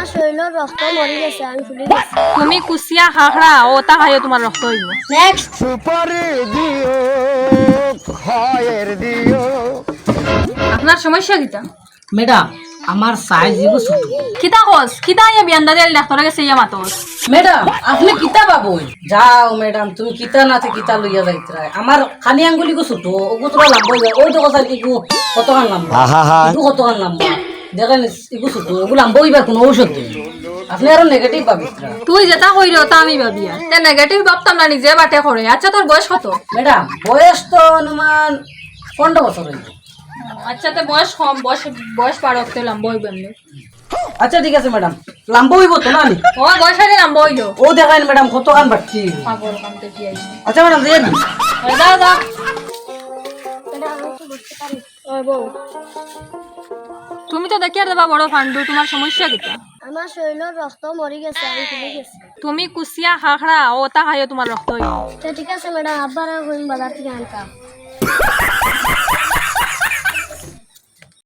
আমার শরীরের রক্ত মরে গেছে আমি ফুলে গেছি। তুমি কুচিয়া খাখরা ও তা খাইও তোমার রক্ত হইব নেক্সট সুপারি দিও খয়ের দিও আপনার সমস্যা কিতা ম্যাডাম আমার সাইজ এগো ছোট কিতা কস কিতা ইয়া বিয়ান্দা দিল ডাক্তারে গেছে ইয়া মাতস ম্যাডাম আপনি কিতা বাবুই? যাও ম্যাডাম তুমি কিতা নাতে কিতা লইয়া যাইতরা আমার খালি আঙ্গুলি গো ছোট ওগো তোরা লাম্বা হইয়া ওই তো কথা ইগু কতখান লাম্বা। আহা ইগু কতখান লাম্বা। দেখেন ইগু ছোট ওগু লাম্বা হইবার কোনো ঔষধ নেই আপনি আরও নেগেটিভ ভাবিতরা তুই যেটা কইল তা আমি ভাবিয়া তে নেগেটিভ ভাবতাম না নিজে বাটে করে। আচ্ছা তোর বয়স কত? ম্যাডাম বয়স তো অনুমান পনেরো বছর হইব আচ্ছা তে বয়স কম বয়স বয়স পার হতে লম্বা হইব আচ্ছা ঠিক আছে ম্যাডাম। লাম্বা হইব তো না নি? ও বয়স হইলে লম্বা হইল। ও দেখাইন ম্যাডাম কতখান বাড়তি পাগল কামতে কি আইছে। আচ্ছা ম্যাডাম দিয়ে দিন। যা যা বউ। তুমি তো দেখিয়ে দেবা বড় ফান্ডু তোমার সমস্যা কিটা আমার শরীরের রক্ত মরি গেছে আমি ফুলে গেছি। তুমি কুচিয়া খাখরা ও তা খাইও তোমার রক্ত ঠিক আছে ম্যাডাম আব্বার হইম বাজার থেকে আনতাম